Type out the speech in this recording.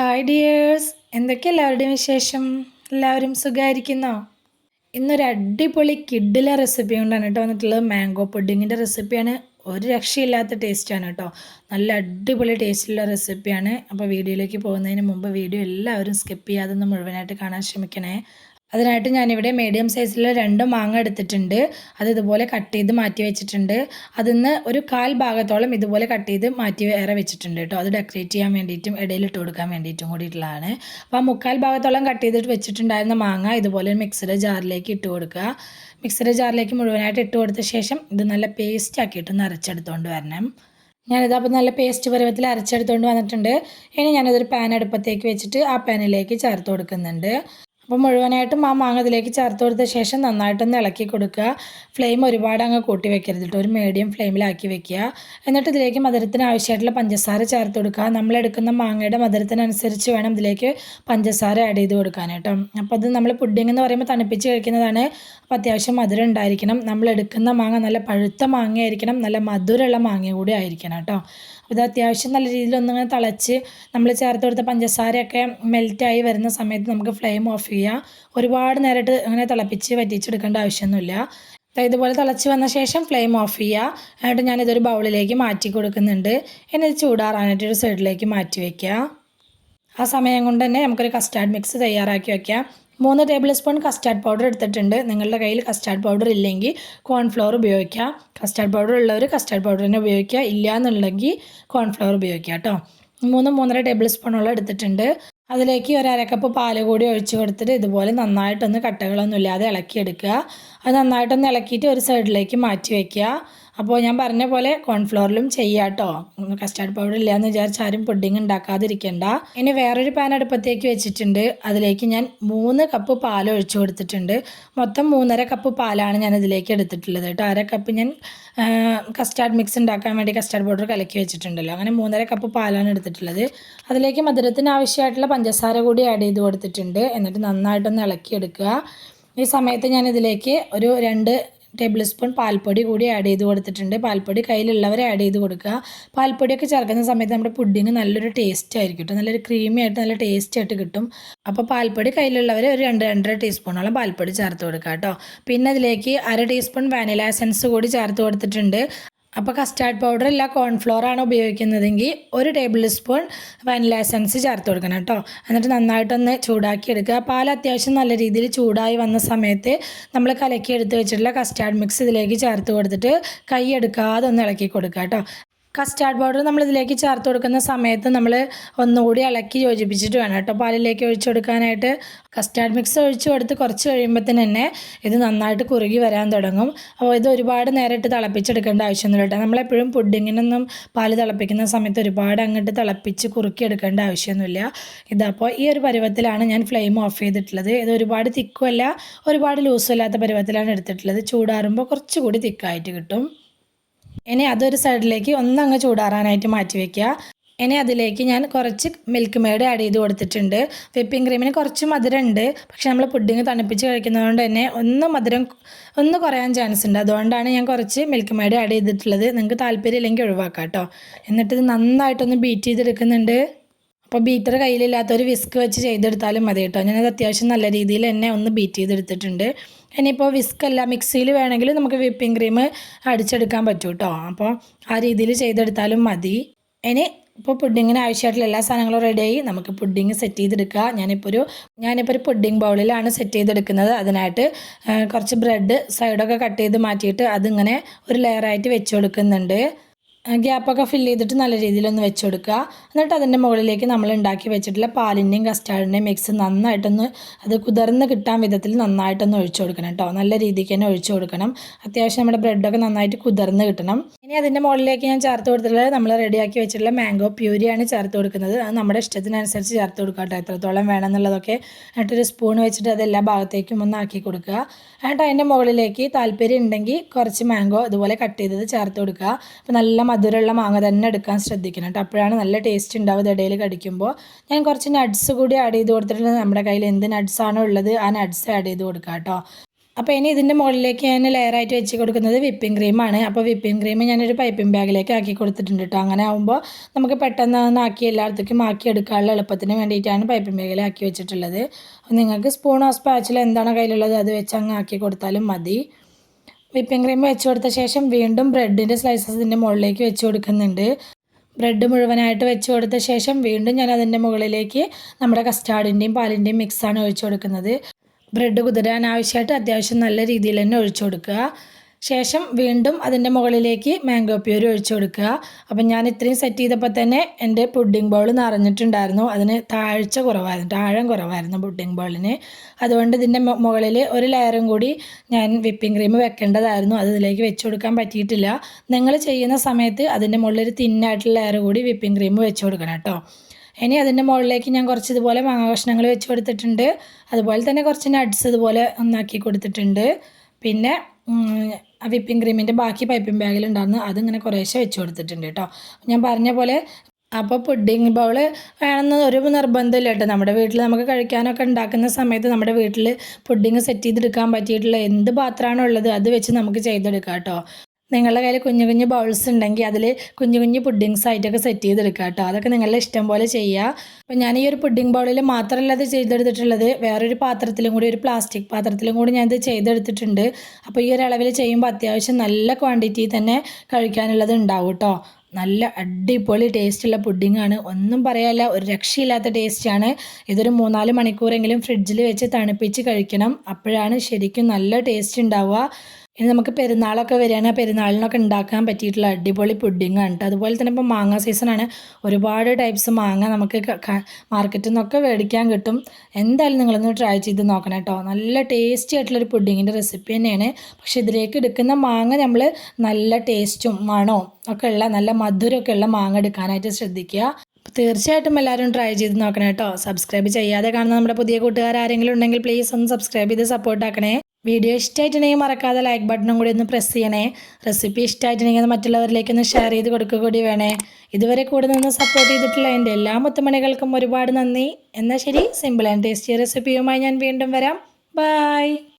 Hi dears എന്തൊക്കെ എല്ലാവരുടെയും വിശേഷം? എല്ലാവരും സുഖമായിരിക്കുന്നോ ഇന്നൊരു അടിപൊളി കിഡിലെ റെസിപ്പി കൊണ്ടാണ് കേട്ടോ വന്നിട്ടുള്ളത്. മാംഗോ പുഡിങ്ങിന്റെ റെസിപ്പിയാണ് ഒരു രക്ഷയില്ലാത്ത ടേസ്റ്റാണ് കേട്ടോ. നല്ല അടിപൊളി ടേസ്റ്റുള്ള റെസിപ്പിയാണ് അപ്പോൾ വീഡിയോയിലേക്ക് പോകുന്നതിന് മുമ്പ് വീഡിയോ എല്ലാവരും സ്കിപ്പ് ചെയ്യാതെ മുഴുവനായിട്ട് കാണാൻ ശ്രമിക്കണേ. അതിനായിട്ട് ഞാനിവിടെ മീഡിയം സൈസിൽ രണ്ട് മാങ്ങ എടുത്തിട്ടുണ്ട്. അത് ഇതുപോലെ കട്ട് ചെയ്ത് മാറ്റി വെച്ചിട്ടുണ്ട്. അതിൽ നിന്ന് ഒരു കാൽ ഭാഗത്തോളം ഇതുപോലെ കട്ട് ചെയ്ത് മാറ്റി വേറെ വെച്ചിട്ടുണ്ട് കേട്ടോ. അത് ഡെക്കറേറ്റ് ചെയ്യാൻ വേണ്ടിയിട്ടും ഇടയിൽ ഇട്ട് കൊടുക്കാൻ വേണ്ടിയിട്ടും കൂടിയിട്ടുള്ളതാണ്. അപ്പോൾ ആ മുക്കാൽ ഭാഗത്തോളം കട്ട് ചെയ്തിട്ട് വെച്ചിട്ടുണ്ടായിരുന്ന മാങ്ങ ഇതുപോലെ മിക്സിയുടെ ജാറിലേക്ക് ഇട്ട് കൊടുക്കുക. മിക്സിയുടെ ജാറിലേക്ക് മുഴുവനായിട്ട് ഇട്ട് കൊടുത്ത ശേഷം ഇത് നല്ല പേസ്റ്റ് ആക്കിയിട്ട് അരച്ചെടുത്തുകൊണ്ട് വരണം. ഞാനിത് അപ്പോൾ നല്ല പേസ്റ്റ് പരുവത്തിൽ അരച്ചെടുത്തുകൊണ്ട് വന്നിട്ടുണ്ട്. ഇനി ഞാനിതൊരു പാൻ അടുപ്പത്തേക്ക് വെച്ചിട്ട് ആ പാനിലേക്ക് ചേർത്ത് കൊടുക്കുന്നുണ്ട്. അപ്പോൾ മുഴുവനായിട്ടും ആ മാങ്ങ ഇതിലേക്ക് ചേർത്ത് കൊടുത്ത ശേഷം നന്നായിട്ടൊന്ന് ഇളക്കി കൊടുക്കുക. ഫ്ലെയിം ഒരുപാട് അങ്ങ് കൂട്ടി വെക്കരുത് കേട്ടോ ഒരു മീഡിയം ഫ്ലെയിമിലാക്കി വെക്കുക. എന്നിട്ട് ഇതിലേക്ക് മധുരത്തിന് ആവശ്യമായിട്ടുള്ള പഞ്ചസാര ചേർത്ത് കൊടുക്കുക. നമ്മൾ എടുക്കുന്ന മാങ്ങയുടെ മധുരത്തിനനുസരിച്ച് വേണം ഇതിലേക്ക് പഞ്ചസാര ആഡ് ചെയ്ത് കൊടുക്കാൻ അപ്പോൾ അത് നമ്മൾ പുഡിംഗ് എന്ന് പറയുമ്പോൾ തണുപ്പിച്ച് കഴിക്കുന്നതാണ്. അപ്പോൾ അത്യാവശ്യം മധുരം ഉണ്ടായിരിക്കണം. നമ്മൾ എടുക്കുന്ന മാങ്ങ നല്ല പഴുത്ത മാങ്ങയായിരിക്കണം. നല്ല മധുരമുള്ള മാങ്ങ കൂടി ആയിരിക്കണം കേട്ടോ ഇത് അത്യാവശ്യം നല്ല രീതിയിൽ ഒന്നിങ്ങനെ തിളച്ച് നമ്മൾ ചേർത്ത് കൊടുത്ത പഞ്ചസാരയൊക്കെ മെൽറ്റായി വരുന്ന സമയത്ത് നമുക്ക് ഫ്ലെയിം ഓഫ് ചെയ്യാം ഒരുപാട് നേരിട്ട് അങ്ങനെ തിളപ്പിച്ച് വറ്റിച്ചെടുക്കേണ്ട ആവശ്യമൊന്നുമില്ല. ഇതുപോലെ തിളച്ച് വന്ന ശേഷം ഫ്ലെയിം ഓഫ് ചെയ്യുക. എന്നിട്ട് ഞാനിതൊരു ബൗളിലേക്ക് മാറ്റി കൊടുക്കുന്നുണ്ട്. ഇനി ഇത് ചൂടാറാനായിട്ട് ഒരു സൈഡിലേക്ക് മാറ്റി വയ്ക്കുക ആ സമയം കൊണ്ട് തന്നെ നമുക്കൊരു കസ്റ്റാർഡ് മിക്സ് തയ്യാറാക്കി വയ്ക്കാം മൂന്ന് ടേബിൾ സ്പൂൺ കസ്റ്റാർഡ് പൗഡർ എടുത്തിട്ടുണ്ട്. നിങ്ങളുടെ കയ്യിൽ കസ്റ്റാർഡ് പൗഡർ ഇല്ലെങ്കിൽ കോൺഫ്ലവർ ഉപയോഗിക്കാം കസ്റ്റാർഡ് പൗഡർ ഉള്ളവർ കസ്റ്റാർഡ് പൗഡർ തന്നെ ഉപയോഗിക്കുക. ഇല്ല എന്നുണ്ടെങ്കിൽ കോൺഫ്ലവർ ഉപയോഗിക്കുക കേട്ടോ. മൂന്ന് മൂന്നര ടേബിൾ സ്പൂണോളം എടുത്തിട്ടുണ്ട്. അതിലേക്ക് ഒരു പാൽ കൂടി ഒഴിച്ചു കൊടുത്തിട്ട് ഇതുപോലെ നന്നായിട്ടൊന്ന് കട്ടകളൊന്നും ഇല്ലാതെ ഇളക്കിയെടുക്കുക. അത് നന്നായിട്ടൊന്ന് ഇളക്കിയിട്ട് ഒരു സൈഡിലേക്ക് മാറ്റി വയ്ക്കുക അപ്പോൾ ഞാൻ പറഞ്ഞ പോലെ കോൺഫ്ലോറിലും ചെയ്യാം കേട്ടോ കസ്റ്റാർഡ് പൗഡർ ഇല്ലയെന്ന് വിചാരിച്ച് ആരും പുഡിങ് ഉണ്ടാക്കാതിരിക്കണ്ട. ഇനി വേറൊരു പാൻ അടുപ്പത്തേക്ക് വെച്ചിട്ടുണ്ട്. അതിലേക്ക് ഞാൻ മൂന്ന് കപ്പ് പാൽ ഒഴിച്ചു കൊടുത്തിട്ടുണ്ട്. മൊത്തം മൂന്നര കപ്പ് പാലാണ് ഞാൻ ഇതിലേക്ക് എടുത്തിട്ടുള്ളത് കേട്ടോ അര കപ്പ് ഞാൻ കസ്റ്റാർഡ് മിക്സ് ഉണ്ടാക്കാൻ വേണ്ടി കസ്റ്റാർഡ് പൗഡർ കലക്കി വെച്ചിട്ടുണ്ടല്ലോ. അങ്ങനെ മൂന്നര കപ്പ് പാലാണ് എടുത്തിട്ടുള്ളത്. അതിലേക്ക് മധുരത്തിന് ആവശ്യമായിട്ടുള്ള പഞ്ചസാര കൂടി ആഡ് ചെയ്ത് കൊടുത്തിട്ടുണ്ട്. എന്നിട്ട് നന്നായിട്ടൊന്ന് ഇളക്കിയെടുക്കുക. ഈ സമയത്ത് ഞാൻ ഇതിലേക്ക് ഒരു രണ്ട് ടേബിൾ സ്പൂൺ പാൽപ്പൊടി കൂടി ആഡ് ചെയ്ത് കൊടുത്തിട്ടുണ്ട്. പാൽപ്പൊടി കയ്യിലുള്ളവരെ ആഡ് ചെയ്ത് കൊടുക്കുക. പാൽപ്പൊടിയൊക്കെ ചേർക്കുന്ന സമയത്ത് നമ്മുടെ പുഡിങ് നല്ലൊരു ടേസ്റ്റ് ആയിരിക്കും കേട്ടോ നല്ലൊരു ക്രീമി ആയിട്ട് നല്ല ടേസ്റ്റ് ആയിട്ട് കിട്ടും. അപ്പോൾ പാൽപ്പൊടി കയ്യിലുള്ളവർ ഒരു രണ്ട് രണ്ടര ടീസ്പൂണോളം പാൽപ്പൊടി ചേർത്ത് കൊടുക്കുക കേട്ടോ പിന്നെ അതിലേക്ക് അര ടീസ്പൂൺ വാനില എസൻസ് കൂടി ചേർത്ത് കൊടുത്തിട്ടുണ്ട്. അപ്പോൾ കസ്റ്റാർഡ് പൗഡർ അല്ല കോൺഫ്ലോർ ആണ് ഉപയോഗിക്കുന്നതെങ്കിൽ ഒരു ടേബിൾ സ്പൂൺ വനില എസൻസ് ചേർത്ത് കൊടുക്കണം കേട്ടോ. എന്നിട്ട് നന്നായിട്ടൊന്ന് ചൂടാക്കി എടുക്കുക. പാൽ അത്യാവശ്യം നല്ല രീതിയിൽ ചൂടായി വന്ന സമയത്ത് നമ്മൾ കലക്കി എടുത്ത് വെച്ചിട്ടുള്ള കസ്റ്റാർഡ് മിക്സ് ഇതിലേക്ക് ചേർത്ത് കൊടുത്തിട്ട് കൈ എടുക്കാതെ ഒന്ന് ഇളക്കി കൊടുക്കുക കേട്ടോ. കസ്റ്റാർഡ് പൗഡർ നമ്മൾ ഇതിലേക്ക് ചേർത്ത് കൊടുക്കുന്ന സമയത്ത് നമ്മൾ ഒന്നുകൂടി ഇളക്കി യോജിപ്പിച്ചിട്ട് വേണം കേട്ടോ. പാലിലേക്ക് ഒഴിച്ചു കൊടുക്കാനായിട്ട് കസ്റ്റാർഡ് മിക്സ് ഒഴിച്ചു കൊടുത്ത് കുറച്ച് കഴിയുമ്പോഴത്തേന് തന്നെ ഇത് നന്നായിട്ട് കുറുകി വരാൻ തുടങ്ങും. അപ്പോൾ ഇത് ഒരുപാട് നേരിട്ട് തിളപ്പിച്ചെടുക്കേണ്ട ആവശ്യമൊന്നുമില്ല കേട്ടോ. നമ്മളെപ്പോഴും പുഡിങ്ങിനൊന്നും പാൽ തിളപ്പിക്കുന്ന സമയത്ത് ഒരുപാട് അങ്ങോട്ട് തിളപ്പിച്ച് കുറുക്കി എടുക്കേണ്ട ആവശ്യമൊന്നുമില്ല. ഇതപ്പോൾ ഈ ഒരു പരുവത്തിലാണ് ഞാൻ ഫ്ലെയിം ഓഫ് ചെയ്തിട്ടുള്ളത്. ഇത് ഒരുപാട് തിക്കുമല്ല ഒരുപാട് ലൂസും ഇല്ലാത്ത പരുവത്തിലാണ് എടുത്തിട്ടുള്ളത്. ചൂടാറുമ്പോൾ കുറച്ചുകൂടി തിക്കായിട്ട് കിട്ടും. ഇനി അതൊരു സൈഡിലേക്ക് ഒന്നങ്ങ് ചൂടാറാനായിട്ട് മാറ്റി വയ്ക്കുക ഇനി അതിലേക്ക് ഞാൻ കുറച്ച് മിൽക്ക് മെയ്ഡ് ആഡ് ചെയ്ത് കൊടുത്തിട്ടുണ്ട്. വിപ്പിംഗ് ക്രീമിന് കുറച്ച് മധുരം ഉണ്ട് പക്ഷെ നമ്മൾ പുഡിങ് തണുപ്പിച്ച് കഴിക്കുന്നതുകൊണ്ട് തന്നെ ഒന്ന് മധുരം ഒന്ന് കുറയാൻ ചാൻസ് ഉണ്ട്. അതുകൊണ്ടാണ് ഞാൻ കുറച്ച് മിൽക്ക് മെയ്ഡ് ആഡ് ചെയ്തിട്ടുള്ളത്. നിങ്ങൾക്ക് താല്പര്യം ഇല്ലെങ്കിൽ ഒഴിവാക്കാം കേട്ടോ. എന്നിട്ട് ഇത് നന്നായിട്ടൊന്ന് ബീറ്റ് ചെയ്തെടുക്കുന്നുണ്ട്. അപ്പോൾ ബീറ്റർ കയ്യിലില്ലാത്തൊരു വിസ്ക് വെച്ച് ചെയ്തെടുത്താലും മതി കേട്ടോ. ഞാനത് അത്യാവശ്യം നല്ല രീതിയിൽ തന്നെ ഒന്ന് ബീറ്റ് ചെയ്തെടുത്തിട്ടുണ്ട്. ഇനിയിപ്പോൾ വിസ്ക് അല്ല മിക്സിയിൽ വേണമെങ്കിൽ നമുക്ക് വിപ്പിംഗ് ക്രീം അടിച്ചെടുക്കാൻ പറ്റും കേട്ടോ. അപ്പോൾ ആ രീതിയിൽ ചെയ്തെടുത്താലും മതി. ഇനി ഇപ്പോൾ പുഡിങ്ങിന് ആവശ്യമായിട്ടുള്ള എല്ലാ സാധനങ്ങളും റെഡിയായി നമുക്ക് പുഡിങ് സെറ്റ് ചെയ്തെടുക്കുക ഞാനിപ്പോൾ ഒരു ഞാനിപ്പോൾ ഒരു പുഡിങ് ബൗളിലാണ് സെറ്റ് ചെയ്തെടുക്കുന്നത്. അതിനായിട്ട് കുറച്ച് ബ്രെഡ് സൈഡൊക്കെ കട്ട് ചെയ്ത് മാറ്റിയിട്ട് അതിങ്ങനെ ഒരു ലെയറായിട്ട് വെച്ച് കൊടുക്കുന്നുണ്ട്. ഗ്യാപ്പൊക്കെ ഫില്ല് ചെയ്തിട്ട് നല്ല രീതിയിലൊന്ന് വെച്ച് കൊടുക്കുക എന്നിട്ട് അതിന്റെ മുകളിലേക്ക് നമ്മൾ ഉണ്ടാക്കി വെച്ചിട്ടുള്ള പാലിന്റെയും കസ്റ്റാർഡിന്റെയും മിക്സ് നന്നായിട്ടൊന്ന് അത് കുതിർന്ന് കിട്ടാൻ വിധത്തിൽ നന്നായിട്ടൊന്ന് ഒഴിച്ചു കൊടുക്കണം കേട്ടോ. നല്ല രീതിക്ക് തന്നെ ഒഴിച്ചു കൊടുക്കണം. അത്യാവശ്യം നമ്മുടെ ബ്രെഡൊക്കെ നന്നായിട്ട് കുതിർന്ന് കിട്ടണം. ഇനി അതിന്റെ മുകളിലേക്ക് ഞാൻ ചേർത്ത് കൊടുത്തിട്ടുള്ളത് നമ്മൾ റെഡിയാക്കി വെച്ചിട്ടുള്ള മാംഗോ പ്യൂരിയാണ് ചേർത്ത് കൊടുക്കുന്നത്. അത് നമ്മുടെ ഇഷ്ടത്തിനനുസരിച്ച് ചേർത്ത് കൊടുക്കുക കേട്ടോ. എത്രത്തോളം വേണമെന്നുള്ളതൊക്കെ എന്നിട്ടൊരു സ്പൂൺ വെച്ചിട്ട് അത് എല്ലാ ഭാഗത്തേക്കും ഒന്ന് ആക്കി കൊടുക്കുക. എന്നിട്ട് അതിന്റെ മുകളിലേക്ക് താല്പര്യം ഉണ്ടെങ്കിൽ കുറച്ച് മാംഗോ ഇതുപോലെ കട്ട് ചെയ്തത് ചേർത്ത് കൊടുക്കുക. അപ്പോൾ നല്ല മധുരമുള്ള മാങ്ങ തന്നെ എടുക്കാൻ ശ്രദ്ധിക്കണം കേട്ടോ. അപ്പോഴാണ് നല്ല ടേസ്റ്റ് ഉണ്ടാവുക ഇടയിൽ കടിക്കുമ്പോൾ. ഞാൻ കുറച്ച് നട്ട്സ് കൂടി ആഡ് ചെയ്ത് കൊടുത്തിട്ടുണ്ട് നമ്മുടെ കയ്യിൽ എന്ത് നട്ട്സാണോ ഉള്ളത് ആ നട്ട്സ് ആഡ് ചെയ്ത് കൊടുക്കുക കേട്ടോ. അപ്പോൾ ഇനി ഇതിന്റെ മുകളിലേക്ക് ഞാൻ ലെയറായിട്ട് വെച്ച് കൊടുക്കുന്നത് വിപ്പിംഗ് ക്രീമാണ് അപ്പോൾ വിപ്പിംഗ് ക്രീം ഞാനൊരു പൈപ്പിംഗ് ബാഗിലേക്ക് ആക്കി കൊടുത്തിട്ടുണ്ട് കേട്ടോ അങ്ങനെ ആകുമ്പോൾ നമുക്ക് പെട്ടെന്ന് ആക്കി എല്ലായിടത്തേക്കും ആക്കി എടുക്കാനുള്ള എളുപ്പത്തിന് വേണ്ടിയിട്ടാണ് പൈപ്പിംഗ് ബാഗിൽ ആക്കി വെച്ചിട്ടുള്ളത്. നിങ്ങൾക്ക് സ്പൂണോ സ്പാച്ചിലോ എന്താണോ കയ്യിലുള്ളത് അത് വെച്ച് അങ്ങ് ആക്കി കൊടുത്താലും മതി. വിപ്പിംഗ് ക്രീം വെച്ച് കൊടുത്ത ശേഷം വീണ്ടും ബ്രെഡിന്റെ സ്ലൈസസ് ഇതിന്റെ മുകളിലേക്ക് വെച്ച് കൊടുക്കുന്നുണ്ട്. ബ്രെഡ് മുഴുവനായിട്ട് വെച്ച് കൊടുത്ത ശേഷം വീണ്ടും ഞാൻ അതിന്റെ മുകളിലേക്ക് നമ്മുടെ കസ്റ്റാർഡിന്റെയും പാലിന്റെയും മിക്സാണ് ഒഴിച്ചു കൊടുക്കുന്നത്. ബ്രെഡ് കുതിരാൻ ആവശ്യമായിട്ട് അത്യാവശ്യം നല്ല രീതിയിൽ തന്നെ ഒഴിച്ചു കൊടുക്കുക. ശേഷം വീണ്ടും അതിന്റെ മുകളിലേക്ക് മാംഗോ പ്യൂരി ഒഴിച്ചു കൊടുക്കുക. അപ്പം ഞാൻ ഇത്രയും സെറ്റ് ചെയ്തപ്പോൾ തന്നെ എന്റെ പുഡിംഗ് ബൗൾ നിറഞ്ഞിട്ടുണ്ടായിരുന്നു. അതിന് താഴ്ച കുറവായിരുന്നു ആഴം കുറവായിരുന്നു പുഡിംഗ് ബൗളിന് അതുകൊണ്ട് ഇതിന്റെ മുകളിൽ ഒരു ലെയറും കൂടി ഞാൻ വിപ്പിംഗ് ക്രീം വെക്കേണ്ടതായിരുന്നു. അത് ഇതിലേക്ക് വെച്ച് കൊടുക്കാൻ പറ്റിയിട്ടില്ല. നിങ്ങൾ ചെയ്യുന്ന സമയത്ത് അതിന്റെ മുകളിൽ ഒരു തിന്നായിട്ടുള്ള ലെയർ കൂടി വിപ്പിംഗ് ക്രീം വെച്ച് കൊടുക്കണം കേട്ടോ. ഇനി അതിന്റെ മുകളിലേക്ക് ഞാൻ കുറച്ച് ഇതുപോലെ മാങ്ങ കഷ്ണങ്ങൾ വെച്ച് കൊടുത്തിട്ടുണ്ട്. അതുപോലെ തന്നെ കുറച്ച് നട്ട്സ് ഇതുപോലെ ഒന്നാക്കി കൊടുത്തിട്ടുണ്ട്. പിന്നെ വിപ്പിംഗ് ക്രീമിന്റെ ബാക്കി പൈപ്പിംഗ് ബാഗിലുണ്ടായിരുന്നു അതിങ്ങനെ കുറേശ്ശെ വെച്ച് കൊടുത്തിട്ടുണ്ട് കേട്ടോ. ഞാൻ പറഞ്ഞ പോലെ അപ്പോൾ പുഡിംഗ് ബൗൾ വേണമെന്ന് ഒരു നിർബന്ധമില്ല കേട്ടോ. നമ്മുടെ വീട്ടിൽ നമുക്ക് കഴിക്കാനൊക്കെ ഉണ്ടാക്കുന്ന സമയത്ത് നമ്മുടെ വീട്ടിൽ പുഡിങ് സെറ്റ് ചെയ്തെടുക്കാൻ പറ്റിയിട്ടുള്ള എന്ത് പാത്രമാണോ ഉള്ളത് അത് വെച്ച് നമുക്ക് ചെയ്തെടുക്കാം കേട്ടോ. നിങ്ങളുടെ കയ്യിൽ കുഞ്ഞു കുഞ്ഞു ബൗൾസ് ഉണ്ടെങ്കിൽ അതിൽ കുഞ്ഞു കുഞ്ഞു പുഡിങ്സ് ആയിട്ടൊക്കെ സെറ്റ് ചെയ്തെടുക്കുക കേട്ടോ അതൊക്കെ നിങ്ങളുടെ ഇഷ്ടം പോലെ ചെയ്യുക അപ്പോൾ ഞാൻ ഈ ഒരു പുഡിംഗ് ബൗളിൽ മാത്രമല്ല അത് ചെയ്തെടുത്തിട്ടുള്ളത്. വേറൊരു പാത്രത്തിലും കൂടി ഒരു പ്ലാസ്റ്റിക് പാത്രത്തിലും കൂടി ഞാനിത് ചെയ്തെടുത്തിട്ടുണ്ട്. അപ്പോൾ ഈ ഒരു അളവിൽ ചെയ്യുമ്പോൾ അത്യാവശ്യം നല്ല ക്വാണ്ടിറ്റി തന്നെ കഴിക്കാനുള്ളത് ഉണ്ടാവും കേട്ടോ നല്ല അടിപൊളി ടേസ്റ്റുള്ള പുഡിങ്ങാണ് ഒന്നും പറയാല്ല ഒരു രക്ഷയില്ലാത്ത ടേസ്റ്റാണ് ഇതൊരു മൂന്നാൽ മണിക്കൂറെങ്കിലും ഫ്രിഡ്ജിൽ വെച്ച് തണുപ്പിച്ച് കഴിക്കണം. അപ്പോഴാണ് ശരിക്കും നല്ല ടേസ്റ്റ് ഉണ്ടാവുക. ഇനി നമുക്ക് പെരുന്നാളൊക്കെ വരികയാണ്. പെരുന്നാളിനൊക്കെ ഉണ്ടാക്കാൻ പറ്റിയിട്ടുള്ള അടിപൊളി പുഡിങ്ങാണ് കേട്ടോ. അതുപോലെ തന്നെ ഇപ്പോൾ മാങ്ങ സീസണാണ് ഒരുപാട് ടൈപ്സ് മാങ്ങ നമുക്ക് മാർക്കറ്റിൽ നിന്നൊക്കെ മേടിക്കാൻ കിട്ടും. എന്തായാലും നിങ്ങളൊന്ന് ട്രൈ ചെയ്ത് നോക്കണം കേട്ടോ. നല്ല ടേസ്റ്റി ആയിട്ടുള്ളൊരു പുഡിങ്ങിന്റെ റെസിപ്പി തന്നെയാണ്. പക്ഷേ ഇതിലേക്ക് എടുക്കുന്ന മാങ്ങ നമ്മൾ നല്ല ടേസ്റ്റും മണവും ഒക്കെ ഉള്ള നല്ല മധുരമൊക്കെ ഉള്ള മാങ്ങ എടുക്കാനായിട്ട് ശ്രദ്ധിക്കുക. തീർച്ചയായിട്ടും എല്ലാവരും ട്രൈ ചെയ്ത് നോക്കണം കേട്ടോ. സബ്സ്ക്രൈബ് ചെയ്യാതെ കാണുന്ന നമ്മുടെ പുതിയ കൂട്ടുകാർ ആരെങ്കിലും ഉണ്ടെങ്കിൽ പ്ലീസ് ഒന്ന് സബ്സ്ക്രൈബ് ചെയ്ത് സപ്പോർട്ട് ആക്കണേ. വീഡിയോ ഇഷ്ടമായിട്ടുണ്ടെങ്കിൽ മറക്കാതെ ലൈക്ക് ബട്ടണും കൂടി ഒന്ന് പ്രസ് ചെയ്യണേ. റെസിപ്പി ഇഷ്ടമായിട്ടുണ്ടെങ്കിൽ മറ്റുള്ളവരിലേക്ക് ഒന്ന് ഷെയർ ചെയ്ത് കൊടുക്കുക കൂടി വേണേ. ഇതുവരെ കൂടെ നിന്ന് സപ്പോർട്ട് ചെയ്തിട്ടുള്ള എന്റെ എല്ലാ മുത്തുമണികൾക്കും ഒരുപാട് നന്ദി. എന്നാൽ ശരി സിമ്പിൾ ആൻഡ് ടേസ്റ്റി റെസിപ്പിയുമായി ഞാൻ വീണ്ടും വരാം. ബൈ